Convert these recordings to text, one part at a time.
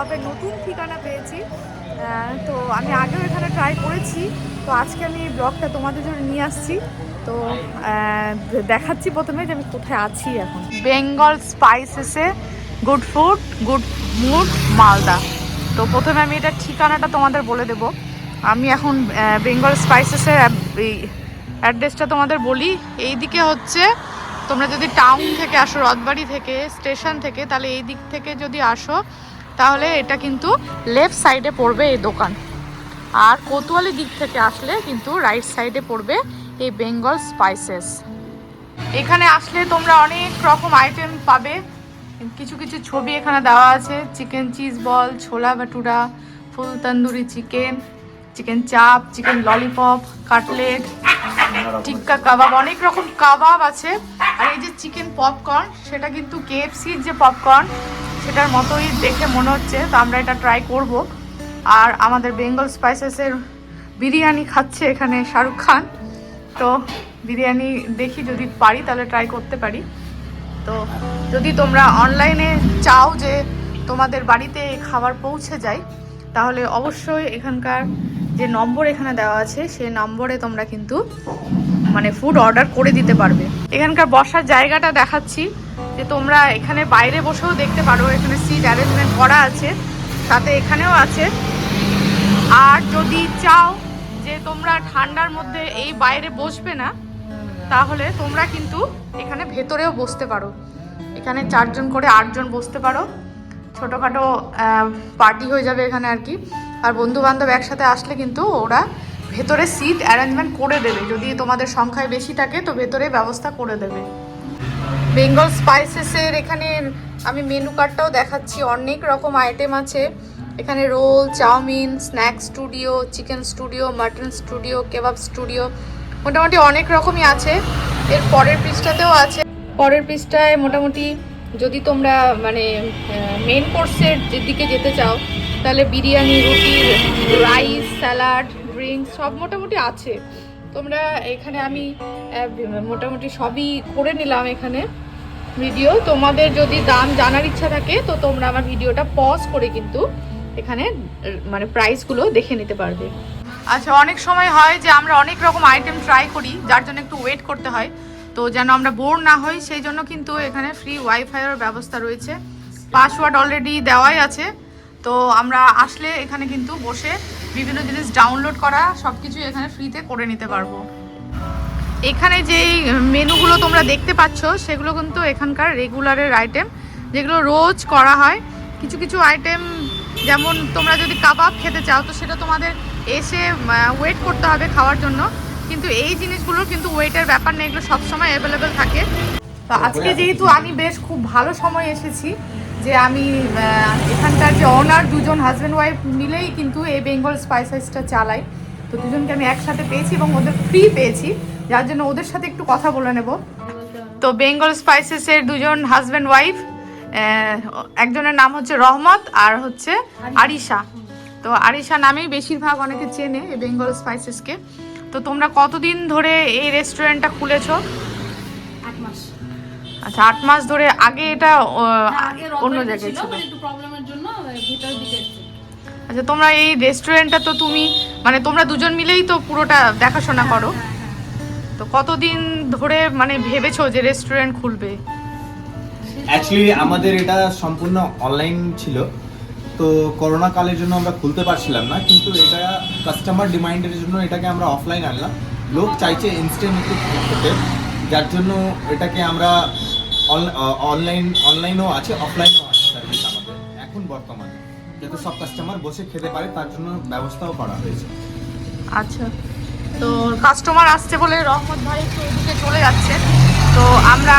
কাবাবের নতুন ঠিকানা পেয়েছি। তো আমি আগেও এখানে ট্রাই করেছি। তো আজকে আমি এই ব্লগটা তোমাদের জন্য নিয়ে আসছি। তো দেখাচ্ছি প্রথমে যে আমি কোথায় আছি এখন। Bengal স্পাইসেসে good food good mood Malda তো প্রথমে আমি এটা ঠিকানাটা তোমাদের বলে দেব। আমি এখন বেঙ্গল স্পাইসেসের এই অ্যাড্রেসটা তোমাদের বলি। এইদিকে হচ্ছে, তোমরা যদি টাউন থেকে আসো, রথবাড়ি থেকে স্টেশন থেকে, তাহলে এই দিক থেকে যদি আসো তাহলে এটা কিন্তু লেফট সাইডে পড়বে এই দোকান। আর কোতোয়ালি দিক থেকে আসলে কিন্তু রাইট সাইডে পড়বে এই বেঙ্গল স্পাইসেস এখানে আসলে তোমরা অনেক রকম আইটেম পাবে। কিছু কিছু ছবি এখানে দেওয়া আছে। চিকেন চিজ বল ছোলা bhatura, full tandoori chicken chicken chaap chicken lollipop cutlet tikka kebab, অনেক রকম কাবাব আছে। আর এই যে চিকেন পপকর্ন সেটা কিন্তু কেএফসির যে পপকর্ন সেটার মতোই দেখে মনে হচ্ছে, তো আমরা এটা ট্রাই করব। আর আমাদের বেঙ্গল স্পাইসেসের বিরিয়ানি খাচ্ছে এখানে শাহরুখ খান। তো বিরিয়ানি দেখি যদি পারি, তাহলে ট্রাই করতে পারি। তো যদি তোমরা অনলাইনে চাও যে তোমাদের বাড়িতে খাবার পৌঁছে যায়, তাহলে অবশ্যই এখানকার যে নম্বর এখানে দেওয়া আছে সেই নম্বরে তোমরা কিন্তু মানে ফুড অর্ডার করে দিতে পারবে। এখানকার বসার জায়গাটা দেখাচ্ছি। যে তোমরা এখানে বাইরে বসেও দেখতে পারো, এখানে সিট অ্যারেঞ্জমেন্ট করা আছে, সাথে এখানেও আছে। আর যদি চাও যে তোমরা ঠান্ডার মধ্যে এই বাইরে বসবে না, তাহলে তোমরা কিন্তু এখানে ভেতরেও বসতে পারো। এখানে চারজন করে আটজন বসতে পারো। ছোটোখাটো পার্টি হয়ে যাবে এখানে আর কি। আর বন্ধু বান্ধব একসাথে আসলে কিন্তু ওরা ভেতরে সিট অ্যারেঞ্জমেন্ট করে দেবে। যদি তোমাদের সংখ্যায় বেশি থাকে, তো ভেতরে ব্যবস্থা করে দেবে। বেঙ্গল স্পাইসেসের এখানে আমি মেনু কার্ডটাও দেখাচ্ছি। অনেক রকম আইটেম আছে। এখানে roll, chowmein, snack studio, chicken studio, mutton studio, kebab studio, মোটামুটি অনেক রকমই আছে। এর পরের পৃষ্ঠাতেও আছে। পরের পৃষ্ঠায় মোটামুটি যদি তোমরা মানে মেন কোর্সের দিকে যেতে চাও, তাহলে বিরিয়ানি, রুটি রাইস স্যালাড ড্রিঙ্কস সব মোটামুটি আছে। তোমরা এখানে আমি মোটামুটি সবই করে নিলাম এখানে ভিডিও তোমাদের যদি দাম জানার ইচ্ছা থাকে, তো তোমরা আমার ভিডিওটা পজ করে কিন্তু এখানে মানে প্রাইসগুলো দেখে নিতে পারবে। আচ্ছা অনেক সময় হয় যে আমরা অনেক রকম আইটেম ট্রাই করি, যার জন্য একটু ওয়েট করতে হয়। তো যেন আমরা বোর না হই, সেই জন্য কিন্তু এখানে ফ্রি ওয়াইফাইয়ের ব্যবস্থা রয়েছে। পাসওয়ার্ড অলরেডি দেওয়াই আছে। তো আমরা আসলে এখানে কিন্তু বসে বিভিন্ন জিনিস ডাউনলোড করা সব কিছু এখানে ফ্রিতে করে নিতে পারব। এখানে যেই মেনুগুলো তোমরা দেখতে পাচ্ছ, সেগুলো কিন্তু এখানকার রেগুলারের আইটেম যেগুলো রোজ করা হয়। কিছু কিছু আইটেম যেমন তোমরা যদি কাবাব খেতে চাও, তো সেটা তোমাদের এসে ওয়েট করতে হবে খাওয়ার জন্য। কিন্তু এই জিনিসগুলোর কিন্তু ওয়েটের ব্যাপার নেই, এগুলো সবসময় অ্যাভেলেবেল থাকে। তো আজকে যেহেতু আমি বেশ খুব ভালো সময় এসেছি যে আমি এখানকার যে অনার দুজন হাজব্যান্ড ওয়াইফ মিলেই কিন্তু এই বেঙ্গল স্পাইসেসটা চালাই। তো দুজনকে আমি একসাথে পেয়েছি এবং ওদের ফ্রি পেয়েছি। যার জন্য ওদের সাথে একটু কথা বলে নেব। তো বেঙ্গল স্পাইসেসের দুজন হাজব্যান্ড ওয়াইফ একজনের নাম হচ্ছে রহমত আর হচ্ছে আরিশা। তো আরিশা নামেই বেশিরভাগ অনেকে চেনে এই বেঙ্গল স্পাইসেসকে তো তোমরা কতদিন ধরে এই রেস্টুরেন্টটা খুলেছো? আচ্ছা আট মাস ধরে আগে এটা আগে অন্য জায়গায় ছিল, ছিল। একটু প্রবলেমের জন্য ভিতরের দিকে এসেছে। আচ্ছা তোমরা এই রেস্টুরেন্টটা তো তুমি মানে তোমরা দুজন মিলেই তো পুরোটা দেখাশোনা করো। হ্যাঁ, তো কতদিন ধরে মানে ভেবেছো যে রেস্টুরেন্ট খুলবে? অ্যাকচুয়ালি আমাদের এটা সম্পূর্ণ অনলাইন ছিল। তো করোনা কালের জন্য আমরা খুলতে পারছিলাম না কিন্তু এটা কাস্টমার ডিমান্ডের জন্য এটাকে আমরা অফলাইন আনলাম। লোক চাইছে ইনস্ট্যান্ট একটু খেতে যার জন্য এটাকে আমরা অনলাইন অনলাইনও আছে অফলাইনও আছে সার্ভিস আমাদের এখন বর্তমানে। যাতে সব কাস্টমার বসে খেতে পারে তার জন্য ব্যবস্থাও করা হয়েছে। আচ্ছা তো কাস্টমার আসছে বলে রহমত ভাই একটু ওদিকে চলে যাচ্ছে। তো আমরা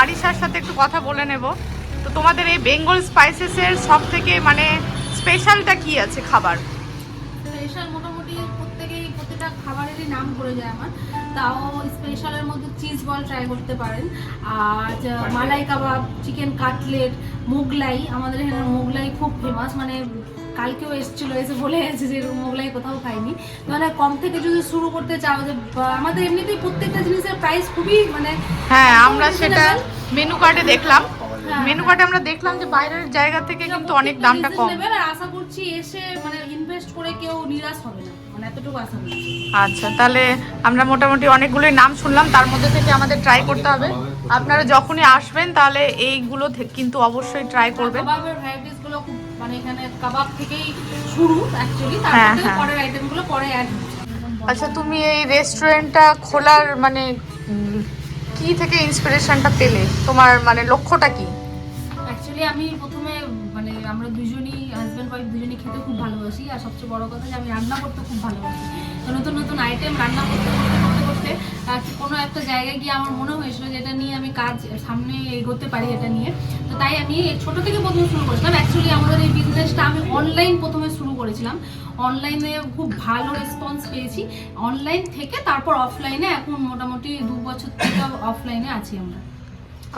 আরিশার সাথে একটু কথা বলে নেব। তো তোমাদের এই বেঙ্গল স্পাইসেসের সব থেকে মানে স্পেশালটা কি আছে খাবার? স্পেশাল মোটামুটি প্রত্যেকেই প্রত্যেকটা খাবারেরই নাম করে যায় আমার। তাও স্পেশালের মধ্যে চিজ বল ট্রাই করতে পারেন। আর malai kebab chicken cutlet Mughlai. আমাদের এখানে মোগলাই খুব ফেমাস মানে কালকেও এসেছিল এসে বলে গেছে যে মোগলাই কোথাও খাইনি। তো মানে কম থেকে যদি শুরু করতে চাও যে আমাদের এমনিতেই প্রত্যেকটা জিনিসের প্রাইস খুবই মানে হ্যাঁ আমরা সেটা মেনু কার্ডে দেখলাম। হ্যাঁ, মেনু হ্যাঁ। কার্ডে আমরা দেখলাম যে বাইরের জায়গা থেকে কিন্তু অনেক দামটা কম। আশা করছি এসে মানে ইনভেস্ট করে কেউ নিরাশ হবে না। মানে আচ্ছা তাহলে আমরা মোটামুটি অনেকগুলোই নাম শুনলাম তার মধ্যে থেকে আমাদের ট্রাই করতে হবে। আপনারা যখনই আসবেন তাহলে এইগুলো কিন্তু অবশ্যই ট্রাই করবেন। মানে হ্যাঁ, হ্যাঁ। আচ্ছা তুমি এই রেস্টুরেন্টটা খোলার মানে কি থেকে ইন্সপিরেশনটা পেলে? তোমার মানে লক্ষ্যটা কি? অ্যাকচুয়ালি আমি প্রথমে ওয়াইফ দুজনই খেতে খুব ভালোবাসি। আর সবচেয়ে বড় কথা যে আমি রান্না করতে খুব ভালোবাসি। তো নতুন নতুন আইটেম রান্না করতে করতে করতে করতে কোনো একটা জায়গায় গিয়ে আমার মনে হয়েছিল যে এটা নিয়ে আমি কাজ সামনে এগোতে পারি এটা নিয়ে। তো তাই আমি ছোট থেকে প্রথমে শুরু করেছিলাম। অ্যাকচুয়ালি আমাদের এই বিজনেসটা আমি অনলাইন প্রথমে শুরু করেছিলাম। অনলাইনে খুব ভালো রেসপন্স পেয়েছি। অনলাইন থেকে তারপর অফলাইনে এখন মোটামুটি দু বছর থেকে অফলাইনে আছি আমরা।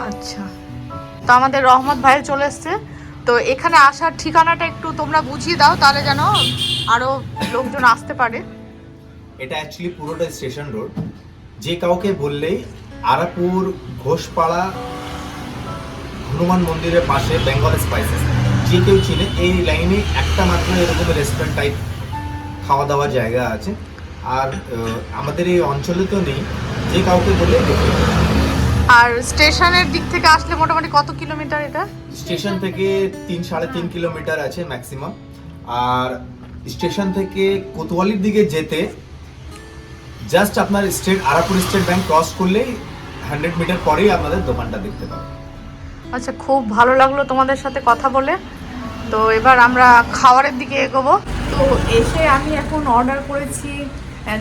আচ্ছা। তো আমাদের রহমত ভাই চলে এসছে। তো এখানে আসার ঠিকানাটা একটু তোমরা বুঝিয়ে দাও তাহলে যেন আরও লোকজন আসতে পারে। এটা অ্যাকচুয়ালি পুরোটা স্টেশন রোড। যে কাউকে বললেই আরাপুর ঘোষপাড়া হনুমান মন্দিরের পাশে বেঙ্গল স্পাইসেস যে কেউ চিনে এই লাইনে একটা মাত্র এরকম রেস্টুরেন্ট টাইপ খাওয়া দাওয়ার জায়গা আছে। আর আমাদের এই অঞ্চলে তো নেই। যে কাউকে বললে আর স্টেশনের দিক থেকে আসলে মোটামুটি কত কিলোমিটার এটা? স্টেশন থেকে তিন সাড়ে তিন কিলোমিটার আছে ম্যাক্সিমাম আর স্টেশন থেকে কোতোয়ালির দিকে যেতে জাস্ট আপনার state Arapur state bank cross করলেই হান্ড্রেড মিটার পরেই আপনাদের দোকানটা দেখতে পাবেন। আচ্ছা খুব ভালো লাগল তোমাদের সাথে কথা বলে। তো এবার আমরা খাবারের দিকে এগোবো। তো এসে আমি এখন অর্ডার করেছি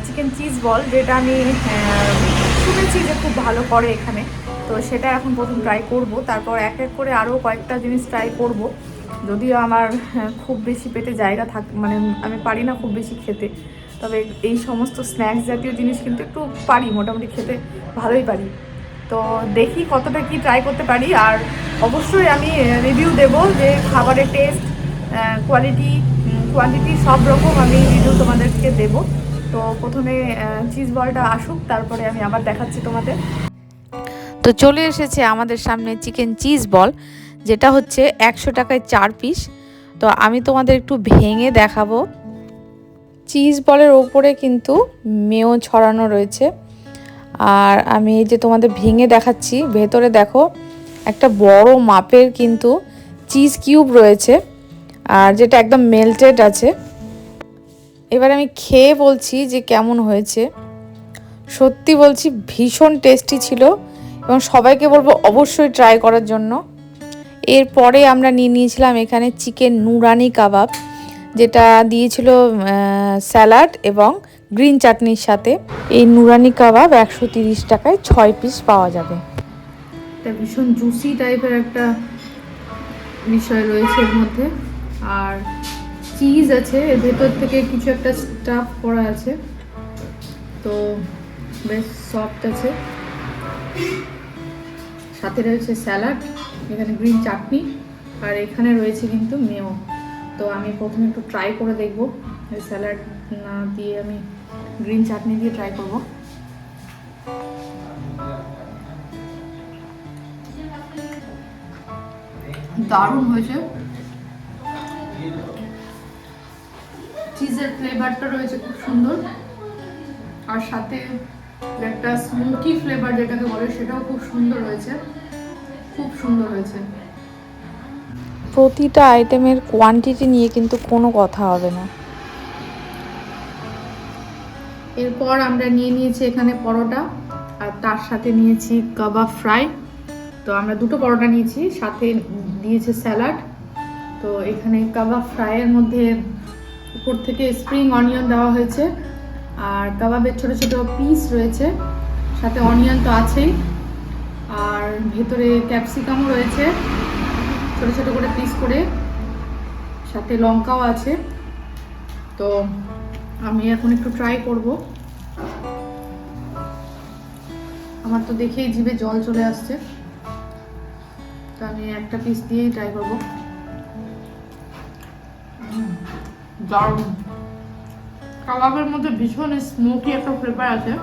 চিকেন চিজ বল যেটা আমি শুনেছি যে খুব ভালো করে এখানে। তো সেটা এখন প্রথম ট্রাই করব। তারপর এক এক করে আরও কয়েকটা জিনিস ট্রাই করব। যদিও আমার হ্যাঁ, খুব বেশি পেটে জায়গা থাক মানে আমি পারি না খুব বেশি খেতে। তবে এই সমস্ত স্ন্যাক্স জাতীয় জিনিস কিন্তু একটু পারি মোটামুটি খেতে ভালোই পারি। তো দেখি কতটা কি ট্রাই করতে পারি। আর অবশ্যই আমি রিভিউ দেব যে খাবারের টেস্ট কোয়ালিটি কোয়ান্টিটি সব রকম আমি রিভিউ তোমাদেরকে দেব। তো প্রথমে চিজ বলটা আসুক তারপরে আমি আবার দেখাচ্ছি তোমাদের। তো চলে এসেছে আমাদের সামনে চিকেন চিজ বল, যেটা হচ্ছে একশো টাকায় চার পিস। তো আমি তোমাদের একটু ভেঙে দেখাবো। চিজ বলের ওপরে কিন্তু মেও ছড়ানো রয়েছে। আর আমি এই যে তোমাদের ভেঙে দেখাচ্ছি, ভেতরে দেখো একটা বড় মাপের কিন্তু চিজ কিউব রয়েছে, আর যেটা একদম মেল্টেড আছে। এবার আমি খেয়ে বলছি যে কেমন হয়েছে। সত্যি বলছি ভীষণ টেস্টি ছিল। এবং সবাইকে বলব অবশ্যই ট্রাই করার জন্য। এরপরে আমরা নিয়ে নিয়েছিলাম এখানে চিকেন নুরানি কাবাব, যেটা দিয়েছিল স্যালাড এবং গ্রিন চাটনির সাথে। এই নুরানি কাবাব একশো তিরিশ টাকায় ছয় পিস পাওয়া যাবে। ভীষণ জুসি টাইপের একটা বিষয় রয়েছে এর মধ্যে। আর চিজ আছে, এর ভেতর থেকে কিছু একটা স্টাফ করা আছে। তো বেশ সফট আছে। সাথে রয়েছে স্যালাড, এখানে গ্রিন চাটনি, আর এখানে রয়েছে কিন্তু মেও তো আমি প্রথমে একটু ট্রাই করে দেখব। স্যালাড না দিয়ে আমি গ্রিন চাটনি দিয়ে ট্রাই করব। দারুণ হয়েছে। চিজের ফ্লেভারটা রয়েছে খুব সুন্দর। আর সাথে একটা স্মোকি ফ্লেভার যেটাকে বলে সেটাও খুব সুন্দর হয়েছে। খুব সুন্দর হয়েছে। প্রতিটা আইটেমের কোয়ান্টিটি নিয়ে কিন্তু কোনো কথা হবে না। এরপর আমরা নিয়ে নিয়েছি এখানে পরোটা আর তার সাথে নিয়েছি কাবাব ফ্রাই। তো আমরা দুটো পরোটা নিয়েছি সাথে দিয়েছে স্যালাড। তো এখানে কাবাব ফ্রাইয়ের মধ্যে উপর থেকে স্প্রিং অনিয়ন দেওয়া হয়েছে। আর কাবাবের ছোট ছোট পিস রয়েছে, সাথে অনিয়ন তো আছেই, আর ভেতরে ক্যাপসিকামও রয়েছে, ছোট ছোট করে পিস করে, সাথে লঙ্কাও আছে, তো আমি এখন একটু ট্রাই করব। আমার তো দেখেই জিভে জল চলে আসছে, তো আমি একটা পিস দিয়েই ট্রাই করব। দারুণ। কাবাবের মধ্যে ভীষণ স্মোকি একটা ফ্লেভার আছে।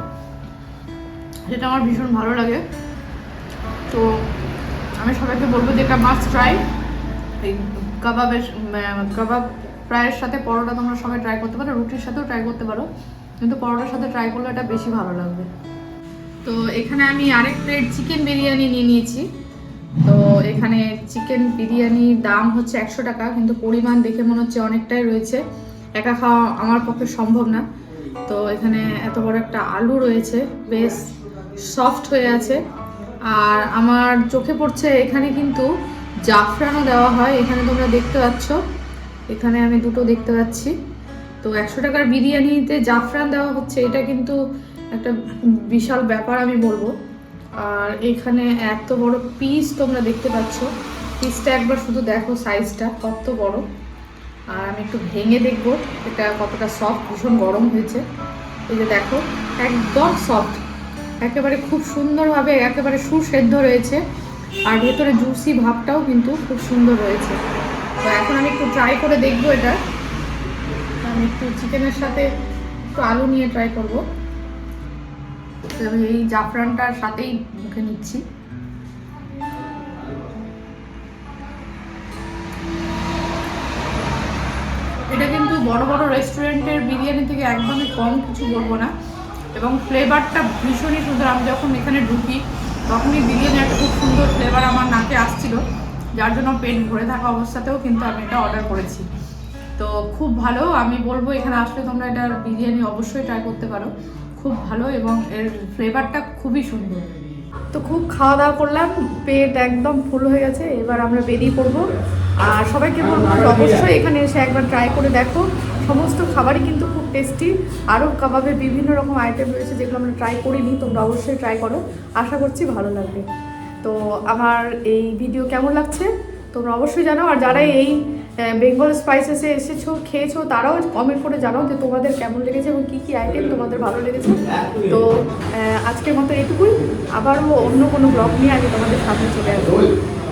যেটা আমার ভীষণ ভালো লাগে। তো আমি সবাইকে বলব যে এটা মাস্ট ট্রাই এই কাবাবের কাবাব ফ্রাইয়ের সাথে পরোটা তোমরা সবাই ট্রাই করতে পারো, রুটির সাথেও ট্রাই করতে পারো। কিন্তু পরোটার সাথে ট্রাই করলে এটা বেশি ভালো লাগবে। তো এখানে আমি আরেক প্লেট চিকেন বিরিয়ানি নিয়ে নিয়েছি। তো এখানে চিকেন বিরিয়ানির দাম হচ্ছে একশো টাকা, কিন্তু পরিমাণ দেখে মনে হচ্ছে অনেকটাই রয়েছে। একা খাওয়া আমার পক্ষে সম্ভব না। তো এখানে এত বড় একটা আলু রয়েছে, বেশ সফট হয়ে আছে। আর আমার চোখে পড়ছে এখানে কিন্তু জাফরানও দেওয়া হয়, এখানে তোমরা দেখতে পাচ্ছ। এখানে আমি দুটো দেখতে পাচ্ছি। তো একশো টাকার বিরিয়ানিতে জাফরান দেওয়া হচ্ছে, এটা কিন্তু একটা বিশাল ব্যাপার আমি বলব। আর এখানে এত বড় পিস তোমরা দেখতে পাচ্ছ। পিসটা একবার শুধু দেখো সাইজটা কত বড়। আর আমি একটু ভেঙে দেখব এটা কতটা সফট ভীষণ গরম হয়েছে। এই যে দেখো, একদম সফট একেবারে খুব সুন্দরভাবে, একেবারে সুসেদ্ধ রয়েছে। আর ভেতরে জুসি ভাবটাও কিন্তু খুব সুন্দর রয়েছে। তো এখন আমি একটু ট্রাই করে দেখব এটা। আমি একটু চিকেনের সাথে একটু আলু নিয়ে ট্রাই করব। এই জাফরানটার সাথেই মুখে নিচ্ছি। বড় বড় রেস্টুরেন্টের বিরিয়ানি থেকে একদমই কম কিছু বলব না। এবং ফ্লেভারটা ভীষণই সুন্দর। আমি যখন এখানে ঢুকি, তখনই বিরিয়ানি একটা খুব সুন্দর ফ্লেভার আমার নাকে আসছিল। যার জন্য পেট ভরে থাকা অবস্থাতেও কিন্তু আমি এটা অর্ডার করেছি। তো খুব ভালো, আমি বলব এখানে আসলে তোমরা এটার বিরিয়ানি অবশ্যই ট্রাই করতে পারো। খুব ভালো এবং এর ফ্লেভারটা খুবই সুন্দর। তো খুব খাওয়া দাওয়া করলাম, পেট একদম ফুল হয়ে গেছে, এবার আমরা বেরিয়ে পড়ব। আর সবাইকে বলব অবশ্যই এখানে এসে একবার ট্রাই করে দেখো। সমস্ত খাবারই কিন্তু খুব টেস্টি আরও কাবাবের বিভিন্ন রকম আইটেম রয়েছে যেগুলো আমরা ট্রাই করিনি, তোমরা অবশ্যই ট্রাই করো। আশা করছি ভালো লাগবে। তো আমার এই ভিডিও কেমন লাগছে? তোমরা অবশ্যই জানাও। আর যারা এই বেঙ্গল স্পাইসেসে এসেছ, খেয়েছো, তারাও কমেন্ট করে জানাও যে তোমাদের কেমন লেগেছে এবং কী কী আইটেম তোমাদের ভালো লেগেছে। তো আজকের মতো এটুকুই আবারও অন্য কোনো ব্লগ নিয়ে আমি তোমাদের সামনে চলে আসব।